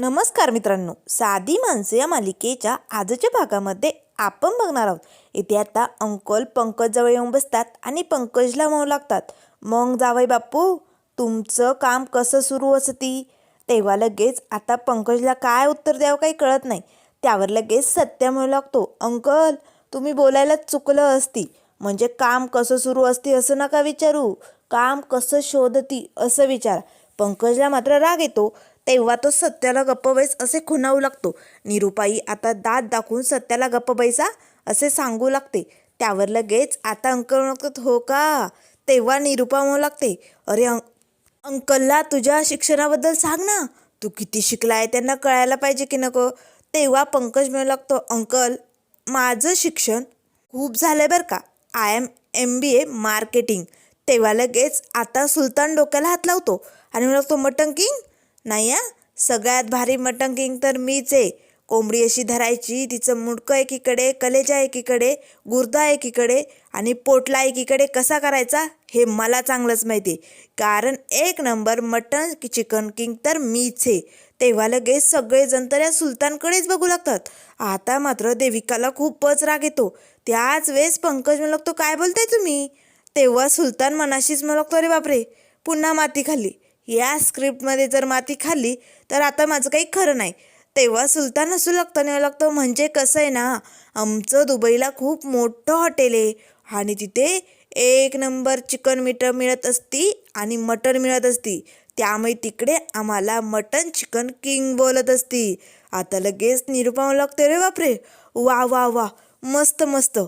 नमस्कार मित्रांनो साधी माणसं या मालिकेच्या आजच्या भागामध्ये आपण बघणार आहोत. इथे आता अंकल पंकजजवळ येऊन बसतात आणि पंकजला म्हणू लागतात. मग जावई बापू तुमचं काम कसं सुरू असती? तेव्हा लगेच आता पंकजला काय उत्तर द्यावं काही कळत नाही. त्यावर लगेच सत्य म्हणू लागतो अंकल तुम्ही बोलायला चुकलं असती. म्हणजे काम कसं सुरू असती असं नका विचारू. काम कसं शोधती असं विचारा. पंकजला मात्र राग येतो तेव्हा तो सत्याला गप्प बैस असे खुणावू लागतो. निरुपाई आता दात दाखवून सत्याला गप्प बैसा असे सांगू लागते. त्यावर लगेच आता अंकल म्हणतात हो का? तेव्हा निरुपा म्हणू लागते अरे अं अंकलला तुझ्या शिक्षणाबद्दल सांग ना. तू किती शिकला आहे त्यांना कळायला पाहिजे की नको? तेव्हा पंकज म्हणू लागतो अंकल माझं शिक्षण खूप झालं बरं का. I M M B A marketing. तेव्हा लगेच आता सुलतान डोक्याला हात लावतो आणि म्हणतो तो मटन किंग नाही हा? सगळ्यात भारी मटन किंग तर मीच आहे. कोंबडी अशी धरायची तिचं मुडकं एकीकडे कलेजा एकीकडे गुर्दा एकीकडे आणि पोटला एकीकडे कसा करायचा हे मला चांगलंच माहिती आहे. कारण एक नंबर मटन की चिकन किंग तर मीच आहे. तेव्हा लगेच सगळेजण तर या सुलतानकडेच बघू लागतात. आता मात्र देविकाला खूपच राग येतो. त्याच वेळेस पंकज म्हणू लागतो काय बोलताय तुम्ही? तेव्हा सुलतान मनाशीच म्हणू लागतो अरे बापरे पुन्हा माती खाल्ली. या स्क्रिप्टमध्ये जर माती खाल्ली तर आता माझं काही खरं नाही. तेव्हा सुलतान असू लागतं नाही लागतं. म्हणजे कसं आहे ना आमचं दुबईला खूप मोठं हॉटेल आहे. आणि तिथे एक नंबर चिकन मीटर मिळत असती आणि मटण मिळत असती. त्यामुळे तिकडे आम्हाला मटन चिकन किंग बोलत असती. आता लगेच निरुपा लागते रे बापरे. वा वा वा. मस्त मस्त.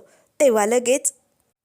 तेव्हा लगेच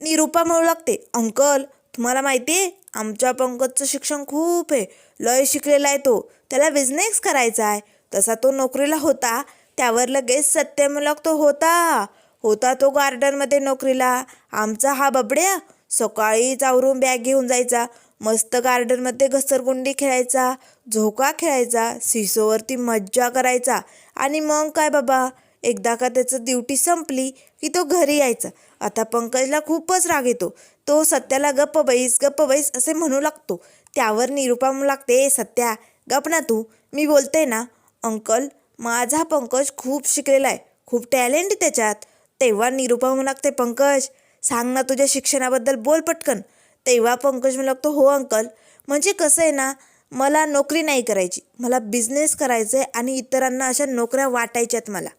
निरुपा म्हणू लागते. अंकल तुम्हाला माहिती आहे आमच्या पंकजचं शिक्षण खूप आहे. लय शिकलेला आहे तो. त्याला बिझनेस करायचा आहे. तसा तो नोकरीला होता. त्यावर लगेच सत्यमूलक तो होता. होता तो गार्डनमध्ये नोकरीला. आमचा हा बबड्या सकाळीच आवरून बॅग घेऊन जायचा. मस्त गार्डनमध्ये घसरगुंडी खेळायचा झोका खेळायचा सिसोवरती मज्जा करायचा. आणि मग काय बाबा? एकदा का त्याचं ड्युटी संपली की तो घरी यायचा. आता पंकजला खूपच राग येतो. तो सत्याला गप्प बैस गप्प बैस असे म्हणू लागतो. त्यावर निरुपा म्हणू लागते सत्या गप ना तू मी बोलते ना. अंकल माझा पंकज खूप शिकलेला आहे खूप टॅलेंट आहे त्याच्यात. तेव्हा निरुपा म्हणू लागते पंकज सांग ना तुझ्या शिक्षणाबद्दल बोल पटकन. तेव्हा पंकज म्हणू लागतो हो अंकल म्हणजे कसं आहे ना मला नोकरी नाही करायची मला बिझनेस करायचं आहे आणि इतरांना अशा नोकऱ्या वाटायच्यात मला.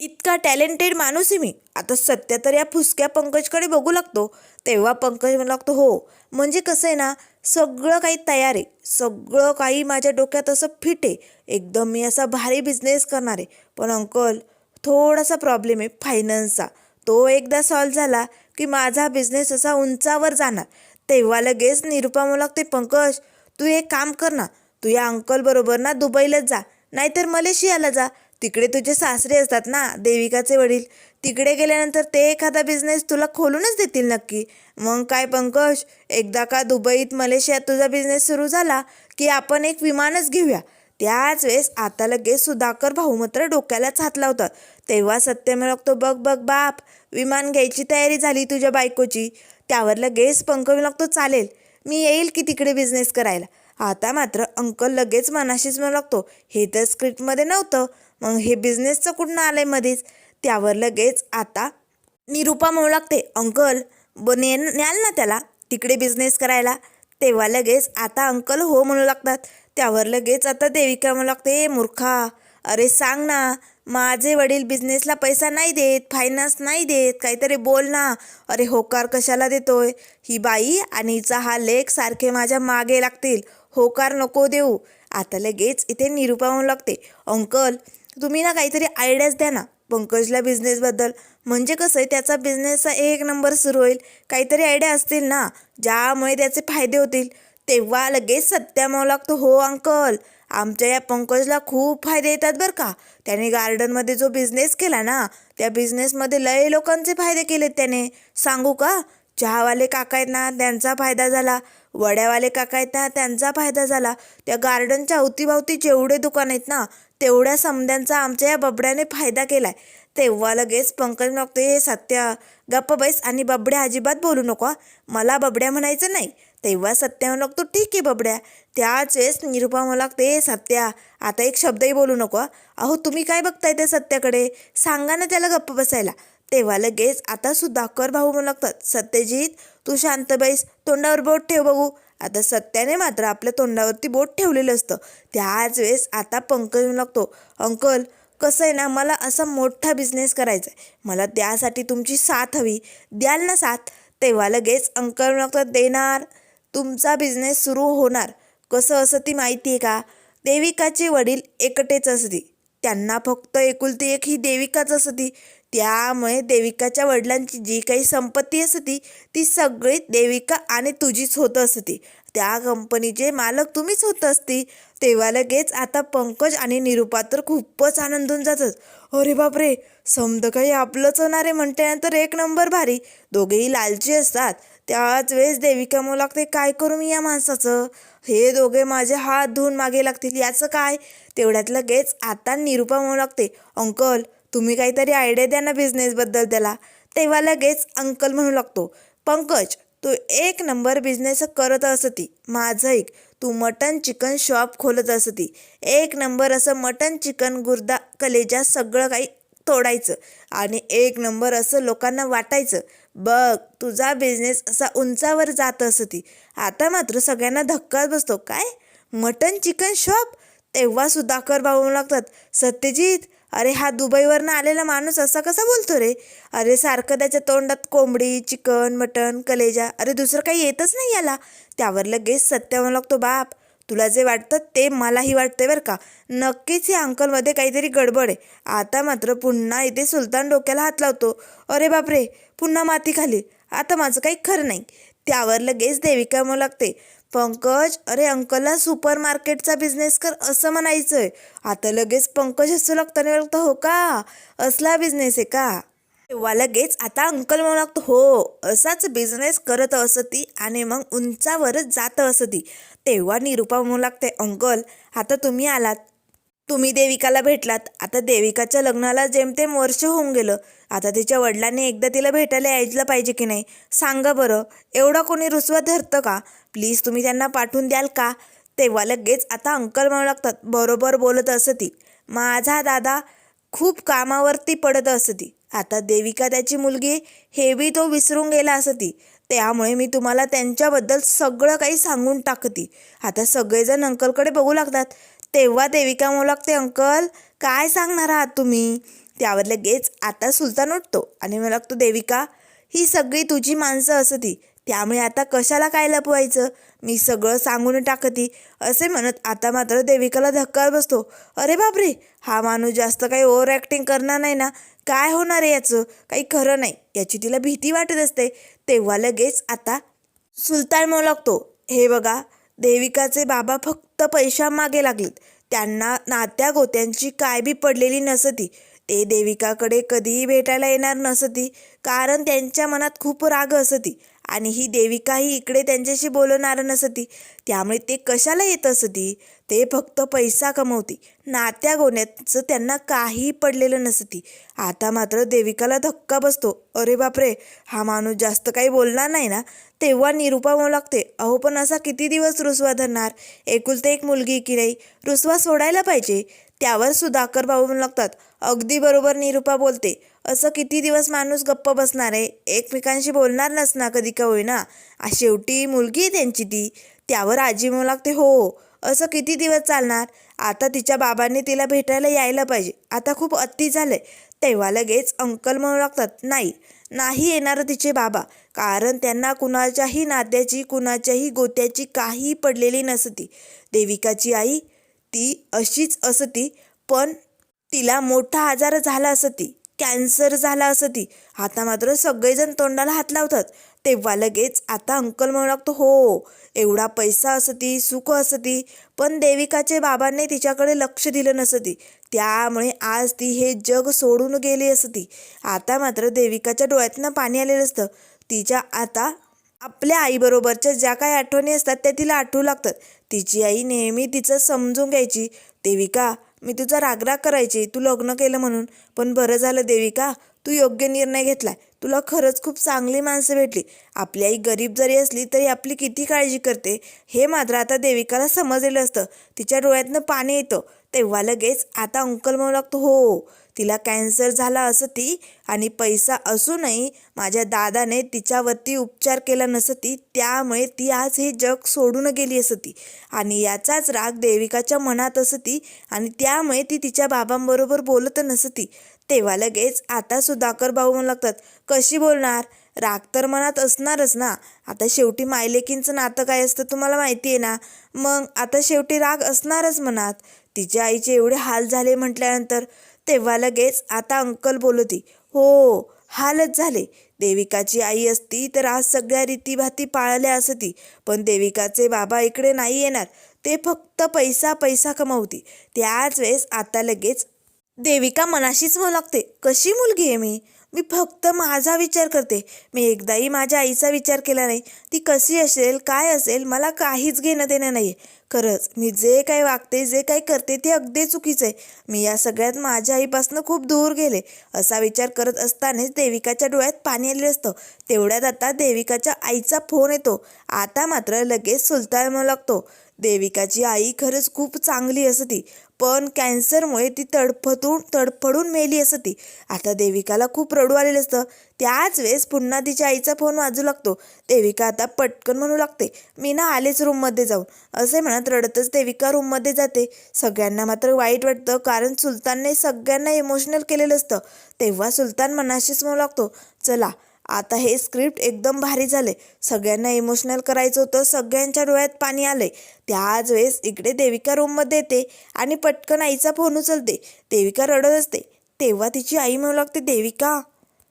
इतका टॅलेंटेड माणूस आहे मी. आता सत्या तर या फुसक्या पंकजकडे बघू लागतो. तेव्हा पंकज म्हणू लागतो हो म्हणजे कसं आहे ना सगळं काही तयार आहे. सगळं काही माझ्या डोक्यात असं फिट आहे. एकदम मी असा भारी बिझनेस करणार आहे. पण अंकल थोडासा प्रॉब्लेम आहे फायनान्सचा तो एकदा सॉल्व झाला की माझा बिझनेस असा उंचावर जाणार. तेव्हा लगेच निरुपा म्हणू लागते पंकज तू एक काम कर ना. तू या अंकलबरोबर ना दुबईलाच जा. नाहीतर मलेशियाला जा. तिकडे तुझे सासरे असतात ना देविकाचे वडील. तिकडे गेल्यानंतर ते एखादा बिझनेस तुला खोलूनच देतील नक्की. मग काय पंकज एकदा का दुबईत मलेशियात तुझा बिझनेस सुरू झाला की आपण एक विमानच घेऊया. त्याच वेळेस आता लगेच सुधाकर भाऊ मात्र डोक्यालाच हात लावतात. तेव्हा सत्यम लागतो बघ बघ बाप विमान घ्यायची तयारी झाली तुझ्या बायकोची. त्यावर लगेच पंकज लागतो चालेल मी येईल की तिकडे बिझनेस करायला. आता मात्र अंकल लगेच मनाशीच म्हणू लागतो हे तर स्क्रिप्टमध्ये नव्हतं. मग हे बिझनेसचं कुठनं आलं आहे मध्येच त्यावर लगेच आता निरुपा म्हणू लागते अंकल ब ने न्याल ना त्याला तिकडे बिझनेस करायला. तेव्हा लगेच आता अंकल हो म्हणू लागतात. त्यावर लगेच आता देविका म्हणू लागते "ए मूर्खा अरे सांग ना माझे वडील बिझनेसला पैसा नाही देत फायनान्स नाही देत काहीतरी बोल ना. अरे होकार कशाला देतोय? ही बाई आणि हिचा हा लेख सारखे माझ्या मागे लागतील. होकार नको देऊ. आता लगेच इथे निरुपा म्हणू लागते अंकल तुम्ही ना काहीतरी आयडियाज द्या ना. पंकजला बिझनेसबद्दल म्हणजे कसं आहे त्याचा बिझनेसचा एक नंबर सुरू होईल. काहीतरी आयडिया असतील ना ज्यामुळे त्याचे फायदे होतील. तेव्हा लगेच सत्या म्हणू लागतो हो अंकल आमच्या या पंकजला खूप फायदे येतात बरं का. त्याने गार्डनमध्ये जो बिझनेस केला ना त्या बिझनेसमध्ये लय लोकांचे फायदे केलेत त्याने. सांगू का? चहावाले काका आहेत ना त्यांचा फायदा झाला. वड्यावाले काका आहेत ना त्यांचा फायदा झाला. त्या गार्डनच्या अवतीभवती जेवढे दुकान आहेत ना तेवढ्या समद्यांचा आमच्या या बबड्याने फायदा केलाय. तेव्हा लगेच पंकज मागतो हे सत्या गप्प बैस आणि बबड्या अजिबात बोलू नको मला बबड्या म्हणायचं नाही. तेव्हा सत्या म्हणू लागतो ठीक आहे बबड्या. त्याच वेळेस निरुपा म्हणू लागते सत्या आता एक शब्दही बोलू नको अहो तुम्ही काय बघताय त्या सत्याकडे? सांगा ना त्याला गप्प बसायला. तेव्हा लगेच आता सुधाकर भाऊ म्हणू लागतात सत्यजित तू शांत बैस तोंडावर बोट ठेव बघू. आता सत्याने मात्र आपल्या तोंडावरती बोट ठेवलेलं असतं. त्याच वेळेस आता पंकज म्हणू लागतो अंकल कसं आहे ना मला असा मोठा बिझनेस करायचा आहे मला त्यासाठी तुमची साथ हवी. द्याल ना साथ? तेव्हा लगेच अंकल म्हणू लागतात देणार. तुमचा बिझनेस सुरू होणार. कसं असं ती माहिती आहे का? देविकाचे वडील एकटेच असते. त्यांना फक्त एकुलती एक ही देविकाच असती. त्यामुळे देविकाच्या वडिलांची जी काही संपत्ती असती ती सगळी देविका आणि तुझीच होत असती. त्या कंपनीचे मालक तुम्हीच होत असती. तेव्हा लगेच आता पंकज आणि निरुपा तर खूपच आनंदून जातात. अरे बापरे! समद काही आपलंच होणार आहे म्हणल्यानंतर एक नंबर भारी. दोघेही लालची असतात. त्याच वेळेस देविका मला लागते काय करू मी या माणसाचं? हे दोघे माझे हात धुवून मागे लागतील. याचं काय? तेवढ्यात लगेच आता निरुपा म्हणू लागते अंकल तुम्ही काहीतरी आयडिया द्या ना बिझनेसबद्दल त्याला. तेव्हा लगेच अंकल म्हणू लागतो पंकज तू एक नंबर बिझनेस करत असती माझं ऐक तू मटन चिकन शॉप खोलत असती. एक नंबर असं मटन चिकन गुर्दा कलेजा सगळं काही तोडायचं आणि एक नंबर असं लोकांना वाटायचं बघ तुझा बिझनेस असा उंचावर जात असती. आता मात्र सगळ्यांना धक्काच बसतो. काय? Mutton chicken shop? तेव्हा सुधाकर भाऊ लागतात सत्यजित अरे हा दुबईवरनं आलेला माणूस असा कसा बोलतो रे? अरे सारखं त्याच्या तोंडात कोंबडी चिकन मटन कलेजा अरे दुसरं काही येतच नाही याला. त्यावर लगेच सत्य म्हणू लागतो बाप. तुला जे वाटतं ते मलाही वाटतंय बरं का. नक्कीच या अंकलमध्ये काहीतरी गडबड आहे. आता मात्र पुन्हा इथे सुलतान डोक्याला हात लावतो. अरे बापरे पुन्हा माती खाली आता माझं काही खरं नाही. त्यावर लगेच देविका म्हणू लागते पंकज अरे अंकलला सुपर मार्केटचा बिझनेस कर असं म्हणायचं आहे आता लगेच पंकज असू लागतं लागतं हो का? असला बिझनेस आहे का? तेव्हा लगेच आता अंकल म्हणू लागतो हो असाच बिझनेस करत असती आणि मग उंचावरच जात असती. तेव्हा निरुपा म्हणू लागते अंकल आता तुम्ही आलात. तुम्ही देविकाला भेटलात. आता देविकाच्या लग्नाला जेमतेम वर्ष होऊन गेलं. आता तिच्या वडिलांनी एकदा तिला भेटायला यायला पाहिजे की नाही? सांगा बरं. एवढा कोणी रुसवा धरतं का? प्लीज तुम्ही त्यांना पाठवून द्याल का? तेव्हा लगेच आता अंकल म्हणू लागतात बरोबर बोलत असती माझा दादा खूप कामावरती पडत असती आता देविका त्याची मुलगी हे बी तो विसरून गेला असती त्यामुळे मी तुम्हाला त्यांच्याबद्दल सगळं काही सांगून टाकती. आता सगळेजण अंकलकडे बघू लागतात. तेव्हा देविका म्हणू लागते अंकल काय सांगणार आहात तुम्ही? त्यावर लगेच आता सुलतान उठतो आणि मला लागतो देविका ही सगळी तुझी माणसं असती त्यामुळे आता कशाला काय लपवायचं? मी सगळं सांगून टाकती. असे म्हणत आता मात्र देविकाला धक्का बसतो. अरे बापरे हा माणूस जास्त काही ओव्हर ॲक्टिंग करणार नाही ना? काय होणार आहे याचं? काही खरं नाही याची तिला भीती वाटत असते. तेव्हा लगेच आता सुलतान म्हणू लागतो हे बघा देविकाचे बाबा फक्त पैशा मागे लागलेत. त्यांना नात्या गोत्यांची काय बी पडलेली नसती. ते देविकाकडे कधीही भेटायला येणार नसती कारण त्यांच्या मनात खूप राग असती आणि ही देविकाही इकडे त्यांच्याशी बोलणार नसती. त्यामुळे ते कशाला येत असती? ते फक्त पैसा कमवती. नात्या गोण्याचं त्यांना काही पडलेलं नसती. आता मात्र देविकाला धक्का बसतो. अरे बापरे हा माणूस जास्त काही बोलणार नाही ना? तेव्हा निरुपा म्हणू लागते अहो पण असा किती दिवस रुसवा धरणार? एकुलते एक मुलगी की नाही? रुसवा सोडायला पाहिजे? त्यावर सुधाकर भाऊ म्हणू लागतात अगदी बरोबर निरुपा बोलते. असं किती दिवस माणूस गप्प बसणार आहे? एकमेकांशी बोलणार नसणार कधी का होईना. आ, शेवटी मुलगी आहे त्यांची ती. त्यावर आजी म्हणू लागते हो, हो असं किती दिवस चालणार? आता तिच्या बाबांनी तिला भेटायला यायला पाहिजे. आता खूप अति झालंय. तेव्हा लगेच अंकल म्हणू लागतात नाही नाही येणार तिचे बाबा. कारण त्यांना कुणाच्याही नात्याची कुणाच्याही गोत्याची काही पडलेली नसती. देविकाची आई ती अशीच असती पण तिला मोठा आजार झाला असती कॅन्सर झाला असती. आता मात्र सगळेजण तोंडाला हात लावतात. तेव्हा लगेच आता अंकल म्हणू लागतो हो एवढा पैसा असती सुख असती पण देविकाचे बाबांनी तिच्याकडे लक्ष दिलं नसती. त्यामुळे आज ती हे जग सोडून गेली असती. आता मात्र देविकाच्या डोळ्यातनं पाणी आलेलं असतं. तिच्या आता आपल्या आईबरोबरच्या ज्या काही आठवणी असतात त्या तिला आठवू लागतात. तिची आई नेहमी तिचं समजून घ्यायची. देविका मी तुझा रागराग करायची. तू लग्न केलं म्हणून. पण बरं झालं देविका तू योग्य निर्णय घेतलाय. तुला खरंच खूप चांगली माणसं भेटली. आपली आई गरीब जरी असली तरी आपली किती काळजी करते? हे मात्र आता देविकाला समजलेलं असतं. तिच्या डोळ्यातनं पाणी येतं. तेव्हा लगेच आता अंकल म्हणू लागतो हो तिला कॅन्सर झाला असं ती आणि पैसा असूनही माझ्या दादाने तिच्यावरती उपचार केला नसती त्यामुळे ती आज हे जग सोडून गेली असती आणि याचाच राग देविकाच्या मनात असती आणि त्यामुळे ती तिच्या बाबांबरोबर बोलत नसती. तेव्हा लगेच आता सुधाकर भाऊ म्हणू लागतात कशी बोलणार? राग तर मनात असणारच ना. आता शेवटी मायलेकींचं नातं काय असतं तुम्हाला माहिती आहे ना? मग आता शेवटी राग असणारच मनात. तिच्या आईचे एवढे हाल झाले म्हटल्यानंतर तेव्हा लगेच आता अंकल बोलती हो हालच झाले. देविकाची आई असती तर आज सगळ्या रीतीभाती पाळल्या असती. पण देविकाचे बाबा इकडे नाही येणार. ते फक्त पैसा पैसा कमवती. त्याच वेळेस आता लगेच देविका मनाशीच म्हणू लागते कशी मुलगी आहे मी? मी फक्त माझा विचार करते. मी एकदाही माझ्या आईचा विचार केला नाही. ती कशी असेल काय असेल मला काहीच घेणं देणं नाही आहे खरंच मी जे काही वागते जे काही करते ते अगदी चुकीचं आहे. मी या सगळ्यात माझ्या आईपासून खूप दूर गेले. असा विचार करत असतानाच देविकाच्या डोळ्यात पाणी आलेलं असतं. तेवढ्यात आता देविकाच्या आईचा फोन येतो. आता मात्र लगेच सुलतान म्हणू लागतो देविकाची आई खरंच खूप चांगली असती पण कॅन्सरमुळे ती तडफतून तडफडून मेली असती. आता देविकाला खूप रडू आलेलं असतं. त्याच वेळेस पुन्हा तिच्या आईचा फोन वाजू लागतो. देविका आता पटकन म्हणू लागते मी ना आलेच रूममध्ये जाऊन. असे म्हणत रडतच देविका रूममध्ये जाते. सगळ्यांना मात्र वाईट वाटतं कारण सुलतानने सगळ्यांना इमोशनल केलेलं असतं. तेव्हा सुलतान मनाशीच म्हणू लागतो चला आता हे स्क्रिप्ट एकदम भारी झाले सगळ्यांना इमोशनल करायचं होतं सगळ्यांच्या डोळ्यात पाणी आलंय. त्याच वेळेस इकडे देविका रूममध्ये येते आणि पटकन आईचा फोन उचलते. देविका रडत असते. तेव्हा तिची आई म्हणू लागते देविका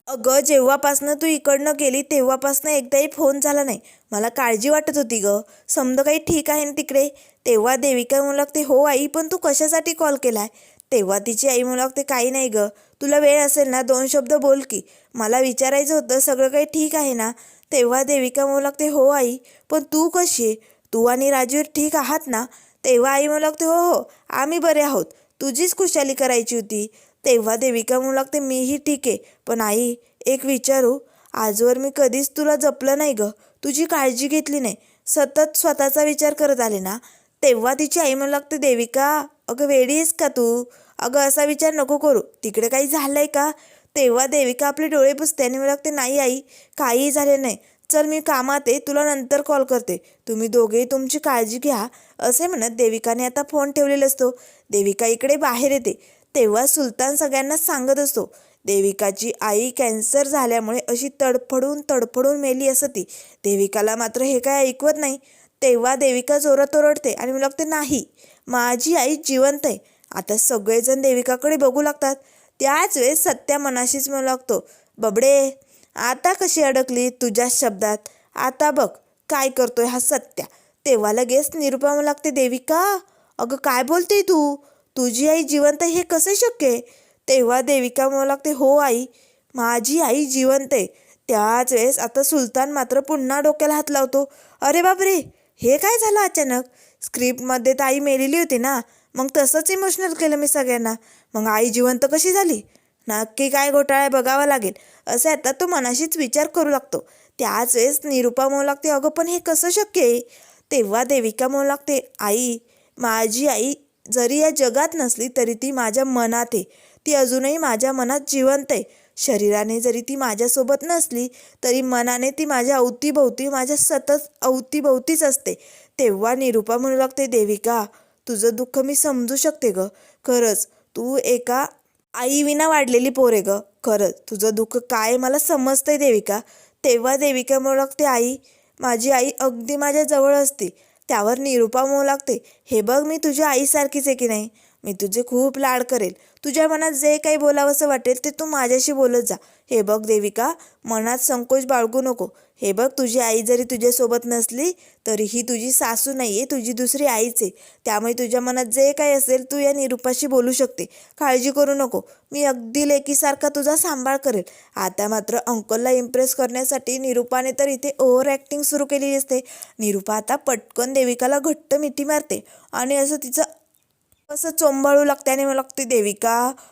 अगं जेव्हापासनं तू इकडनं गेली तेव्हापासनं एकदाही फोन झाला नाही. मला काळजी वाटत होती ग. समजा काही ठीक आहे ना तिकडे? तेव्हा देविका म्हणू लागते हो आई पण तू कशासाठी कॉल केला आहे तेव्हा तिची आई म्हणू लागते काही नाही ग तुला वेळ असेल ना दोन शब्द बोल की. मला विचारायचं होतं सगळं काही ठीक आहे ना? तेव्हा देविका म्हणू लागते हो आई पण तू कशी आहे? तू आणि राजवीर ठीक आहात ना? तेव्हा आई म्हणू लागते हो हो आम्ही बरे आहोत. तुझीच खुशाली करायची होती. तेव्हा देविका म्हणू लागते मीही ठीक आहे पण आई एक विचारू. आजवर मी कधीच तुला जपलं नाही ग. तुझी काळजी घेतली नाही. सतत स्वतःचा विचार करत आले ना? तेव्हा तिची आई म्हणू लागते देविका अगं वेडी आहेस का तू? अगं असा विचार नको करू. तिकडे काही झालंय का? तेव्हा देविका आपले डोळे पुसते आणि मला लागते नाही आई काहीही झाले नाही. चल मी कामात आहे तुला नंतर कॉल करते. तुम्ही दोघेही तुमची काळजी घ्या. असे म्हणत देविकाने आता फोन ठेवलेला असतो. देविका इकडे बाहेर येते. तेव्हा सुलतान सगळ्यांना सांगत असतो. देविकाची आई कॅन्सर झाल्यामुळे अशी तडफडून तडफडून मेली असती. देविकाला मात्र हे काय ऐकवत नाही. तेव्हा देविका जोरात ओरडते आणि मला लागते नाही माझी आई जिवंत आहे. आता सगळेजण देविकाकडे बघू लागतात. त्याच वेळेस सत्या मनाशीच म्हणू लागतो बबडे आता कशी अडकली तुझ्याच शब्दात? आता बघ काय करतोय हा सत्या? तेव्हा लगेच निरुपा म्हणू लागते देविका अगं काय बोलते तू? तुझी आई जिवंत आहे हे कसे शक्य आहे? तेव्हा देविका म्हणू लागते हो आई माझी आई जिवंत आहे. त्याच वेळेस आता सुलतान मात्र पुन्हा डोक्याला हात लावतो अरे बापरे हे काय झालं अचानक? स्क्रिप्टमध्ये तर आई मेलेली होती ना. मग तसंच इमोशनल केलं मी सगळ्यांना. मग आई जिवंत कशी झाली? नक्की काय घोटाळा आहे बघावा लागेल. असे आता तो मनाशीच विचार करू लागतो. त्याच वेळेस निरुपा म्हणू लागते अगं पण हे कसं शक्य आहे? तेव्हा देविका म्हणू लागते आई माझी आई जरी या जगात नसली तरी ती माझ्या मनात आहे. ती अजूनही माझ्या मनात जिवंत आहे. शरीराने जरी ती माझ्यासोबत नसली तरी मनाने ती माझ्या अवतीभोवती माझ्या सतत अवतीभोवतीच असते. तेव्हा निरुपा म्हणू लागते देविका तुझं दुःख मी समजू शकते ग. खरंच तू एका आईविना वाढलेली पोर आहे ग. खरंच तुझं दुःख काय मला समजतंय देविका? तेव्हा देविका म्हणू लागते आई माझी आई अगदी माझ्या जवळ असते. त्यावर निरुपा म्हणू लागते हे बघ मी तुझ्या आईसारखीच आहे की नाही? मी तुझे खूप लाड करेल. तुझ्या मनात जे काही बोलावंसं वाटेल ते तू माझ्याशी बोलत जा. हे बघ देविका मनात संकोच बाळगू नको. हे बघ तुझी आई जरी तुझ्यासोबत नसली तरीही तुझी सासू नाही आहे तुझी दुसरी आईच आहे. त्यामुळे तुझ्या मनात जे काही असेल तू या निरुपाशी बोलू शकते. काळजी करू नको. मी अगदी लेकीसारखा तुझा सांभाळ करेल. आता मात्र अंकलला इम्प्रेस करण्यासाठी निरुपाने तर इथे ओव्हर ॲक्टिंग सुरू केलेली असते. निरुपा आता पटकन देविकाला घट्ट मिठी मारते आणि असं तिचं कसं चोंबाळू लागते आणि मला लागते देविका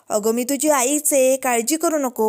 अगं मी तुझी आईच आहे काळजी करू नको.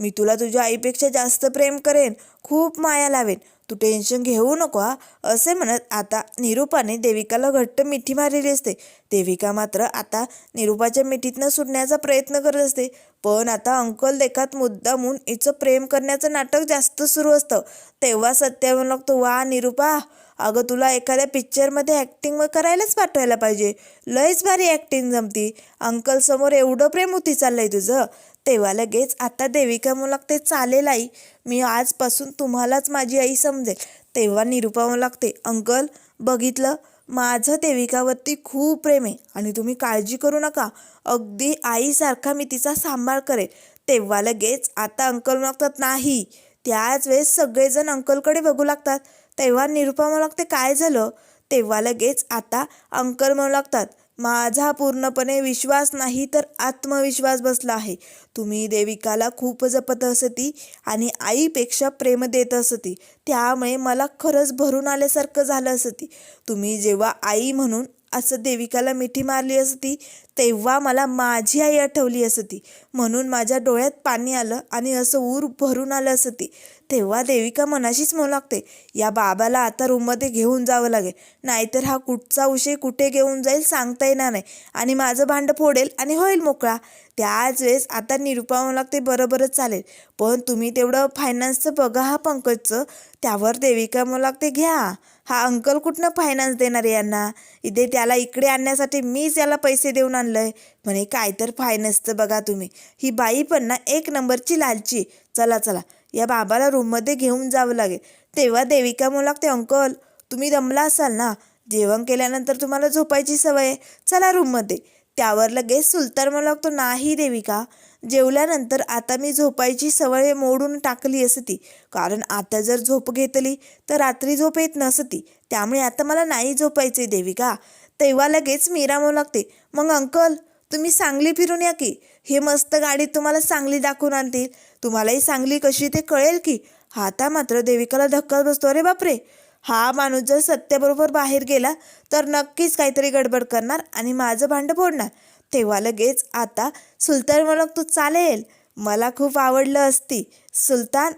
मी तुला तुझ्या आईपेक्षा जास्त प्रेम करेन खूप माया लावेन. तू टेन्शन घेऊ नको हा. असे म्हणत आता निरूपाने देविकाला घट्ट मिठी मारलेली असते. देविका मात्र आता निरूपाच्या मिठीतनं सुटण्याचा प्रयत्न करत असते. पण आता अंकल देखात मुद्दामून हिचं प्रेम करण्याचं नाटक जास्त सुरू असतं. तेव्हा सत्य लागतो वा निरूपा अगं तुला एखाद्या पिक्चरमध्ये ॲक्टिंग करायलाच पाठवायला पाहिजे. लयच भारी ॲक्टिंग जमती. अंकलसमोर एवढं प्रेम होती चाललंय तुझं. तेव्हा लगेच आता देविका मुलाक ते चालेल आई. मी आजपासून तुम्हालाच माझी आई समजेल. तेव्हा निरुपा लागते अंकल बघितलं? माझं देविकावरती खूप प्रेम आहे आणि तुम्ही काळजी करू नका. अगदी आईसारखा मी तिचा सांभाळ करेल. तेव्हा लगेच आता अंकल म्हणू नाही. त्याच वेळेस सगळेजण अंकलकडे बघू लागतात. तेव्हा निरुपा म्हणू लागते काय झालं? तेव्हा लगेच आता अंकल म्हणू लागतात माझा पूर्णपणे विश्वास नाही तर आत्मविश्वास बसला आहे. तुम्ही देविकाला खूप जपत असती आणि आईपेक्षा प्रेम देत असती. त्यामुळे मला खरंच भरून आल्यासारखं झालं असती. तुम्ही जेव्हा आई म्हणून असं देविकाला मिठी मारली असती तेव्हा मला माझी आई आठवली असती. म्हणून माझ्या डोळ्यात पाणी आलं आणि असं ऊर भरून आलं असती. तेव्हा देविका मनाशीच म्हणू लागते या बाबाला आता रूममध्ये घेऊन जावं लागेल. नाहीतर हा कुठचा उशीर कुठे घेऊन जाईल सांगता येणार नाही. आणि माझं भांडं फोडेल आणि होईल मोकळा. त्याच वेळेस आता निरुपा म्हणू लागते बरोबरच चालेल. पण तुम्ही तेवढं फायनान्सचं बघा हा पंकजचं. त्यावर देविका म्हणू लागते घ्या. हा अंकल कुठनं फायनान्स देणार आहे यांना? इथे त्याला इकडे आणण्यासाठी मीच याला पैसे देऊन आणलंय. म्हणे काय तर फायनान्सचं बघा तुम्ही. ही बाई पण ना एक नंबरची लालची चला चला. या बाबाला रूममध्ये घेऊन जावं लागेल. तेव्हा देविका म्हणू लागते अंकल तुम्ही दमला असाल ना? जेवण केल्यानंतर तुम्हाला झोपायची सवय आहे. चला रूममध्ये. त्यावर लगेच सुलतान म्हणू लागतो नाही देविका जेवल्यानंतर आता मी झोपायची सवय मोडून टाकली असती. कारण आता जर झोप घेतली तर रात्री झोप येत नसती. त्यामुळे आता मला नाही झोपायचे देविका. तेव्हा लगेच मीरा म्हणू लागते मग अंकल तुम्ही सांगली फिरून या की. हे मस्त गाडीत तुम्हाला सांगली दाखवून आणतील. तुम्हालाही सांगली कशी ते कळेल की? आता मात्र देविकाला धक्का बसतो. अरे बापरे! हा माणूस जर सत्याबरोबर बाहेर गेला तर नक्कीच काहीतरी गडबड करणार आणि माझं भांडं फोडणार. तेव्हा लगेच आता सुलतान म्हणू तू चालेल. मला खूप आवडलं असती. सुलतान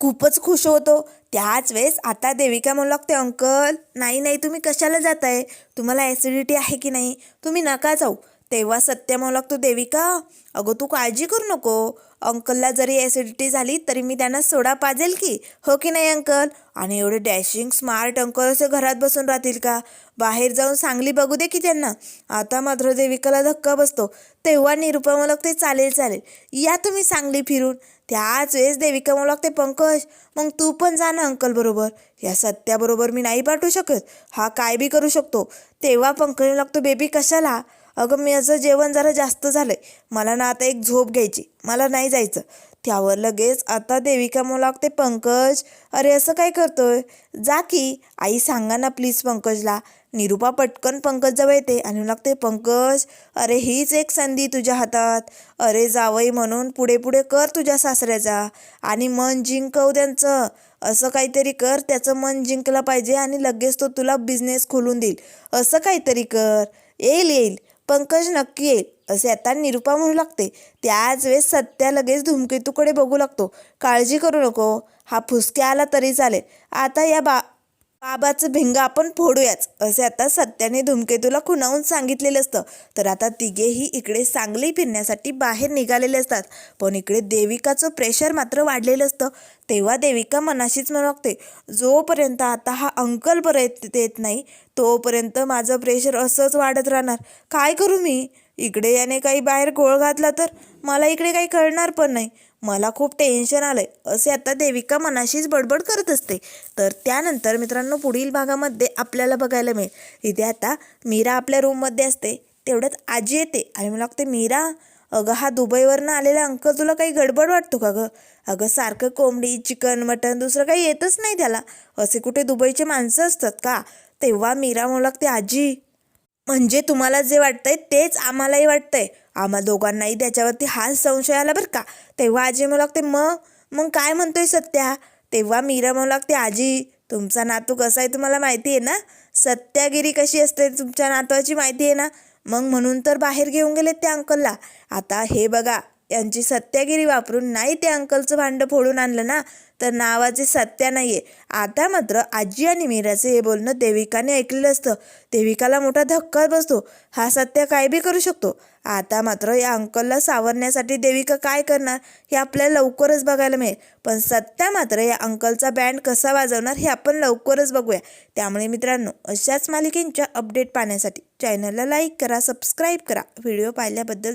खूपच खुश होतो. त्याच वेळेस आता देविका म्हणू लागते अंकल नाही नाही तुम्ही कशाला जाताय? तुम्हाला ॲसिडिटी आहे की नाही? तुम्ही नका जाऊ. तेव्हा सत्य म्हणू लागतो देविका अगं तू काळजी करू नको. अंकलला जरी ॲसिडिटी झाली तरी मी त्यांना सोडा पाजेल की? हो की नाही अंकल? आणि एवढे डॅशिंग स्मार्ट अंकल असे घरात बसून राहतील का? बाहेर जाऊन सांगली बघू दे की त्यांना. आता मात्र देविकाला धक्का बसतो. तेव्हा निरुपा मला लागते चालेल चालेल. या तुम्ही सांगली फिरून. त्याच वेळेस देविका मला लागते पंकज मग तू पण जा ना अंकल बरोबर. या सत्याबरोबर मी नाही पाठवू शकत. हा काय बी करू शकतो. तेव्हा पंकज लागतो बेबी कशाला? अगं मी असं जेवण जरा जास्त झालं आहे मला ना आता एक झोप घ्यायची. मला नाही जायचं. त्यावर लगेच आता देविका मला लागते पंकज अरे असं काय करतोय? जा की. आई सांगा ना प्लीज पंकजला. निरुपा पटकन पंकज जवळ येते आणि लागते पंकज अरे हीच एक संधी तुझ्या हातात. अरे जावई म्हणून पुढे पुढे कर तुझ्या सासऱ्याचा. आणि मन जिंकव त्यांचं. असं काहीतरी कर त्याचं मन जिंकलं पाहिजे आणि लगेच तो तुला बिझनेस खोलून देईल. असं काहीतरी कर. येईल येईल. पंकज नक्की येईल असे आता निरुपा म्हणू लागते. त्याच वेळेस सत्या लगेच धूमकेतूकडे बघू लागतो. काळजी करू नको हा फुसके आला तरी चालेल. आता या बा बाबाचं भिंग आपण फोडूयाच असे आता सत्याने धूमकेतूला खुणावून सांगितलेलं असतं. तर आता तिघेही इकडे सांगली फिरण्यासाठी बाहेर निघालेले असतात. पण इकडे देविकाचं प्रेशर मात्र वाढलेलं असतं. तेव्हा देविका मनाशीच म्हणते जोपर्यंत आता हा अंकल परत येत नाही तोपर्यंत माझं प्रेशर असंच वाढत राहणार. काय करू मी? इकडे याने काही बाहेर गोळ घातला तर? मला इकडे काही कळणार पण नाही. मला खूप टेन्शन आलं आहे असे आता देविका मनाशीच बडबड करत असते. तर त्यानंतर मित्रांनो पुढील भागामध्ये आपल्याला बघायला मिळेल. इथे आता मीरा आपल्या रूममध्ये असते. तेवढ्यात आजी येते. आणि मला लागते मीरा अगं हा दुबईवरनं आलेला अंकल तुला काही गडबड वाटतो का गं? अगं सारखं कोंबडी चिकन मटन दुसरं काही येतच नाही त्याला. असे कुठे दुबईचे माणसं असतात का? तेव्हा मीरा म्हणू लागते आजी म्हणजे तुम्हाला जे वाटतंय तेच आम्हालाही वाटतंय. आम्हा दोघांनाही त्याच्यावरती हाच संशय आला बरं का. तेव्हा आजी म्हणू लागते मग मग काय म्हणतोय सत्या? तेव्हा मीरा म्हणू लागते आजी तुमचा नातू कसा आहे तुम्हाला माहिती आहे ना? सत्यागिरी कशी असते तुमच्या नातवाची माहिती आहे ना? मग म्हणून तर बाहेर घेऊन गेले त्या अंकलला. आता हे बघा यांची सत्यागिरी वापरून नाही ते अंकलचं भांडं फोडून आणलं ना? तर नावाचे सत्या नाही आहे आता मात्र आजी आणि मीराचे हे बोलणं देविकाने ऐकलेलं असतं. देविकाला मोठा धक्का बसतो. हा सत्य काय बी करू शकतो? आता मात्र या अंकलला सावरण्यासाठी देविका काय करणार हे आपल्याला लवकरच बघायला मिळेल. पण सत्या मात्र या अंकलचा बँड कसा वाजवणार हे आपण लवकरच बघूया. त्यामुळे मित्रांनो अशाच मालिकेंच्या अपडेट पाहण्यासाठी चॅनलला लाईक करा सबस्क्राईब करा. व्हिडिओ पाहिल्याबद्दल